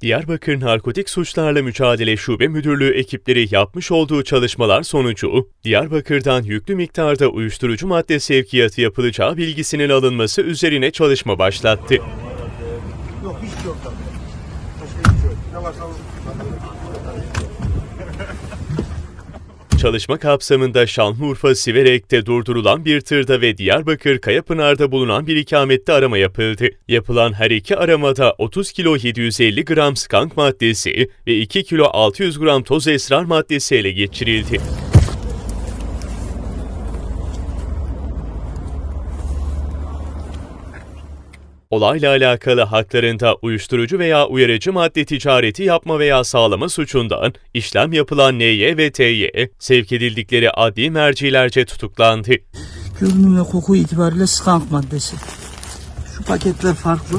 Diyarbakır Narkotik Suçlarla Mücadele Şube Müdürlüğü ekipleri yapmış olduğu çalışmalar sonucu Diyarbakır'dan yüklü miktarda uyuşturucu madde sevkiyatı yapılacağı bilgisinin alınması üzerine çalışma başlattı. Yok hiç yok tabii. Başka hiç yok. Ne. Çalışma kapsamında Şanlıurfa Siverek'te durdurulan bir tırda ve Diyarbakır Kayapınar'da bulunan bir ikamette arama yapıldı. Yapılan her iki aramada 30 kilo 750 gram skank maddesi ve 2 kilo 600 gram toz esrar maddesi ele geçirildi. Olayla alakalı haklarında uyuşturucu veya uyarıcı madde ticareti yapma veya sağlama suçundan işlem yapılan NY ve TY sevk edildikleri adli mercilerce tutuklandı. Görünüm ve koku itibariyle skank maddesi. Şu paketler farklı.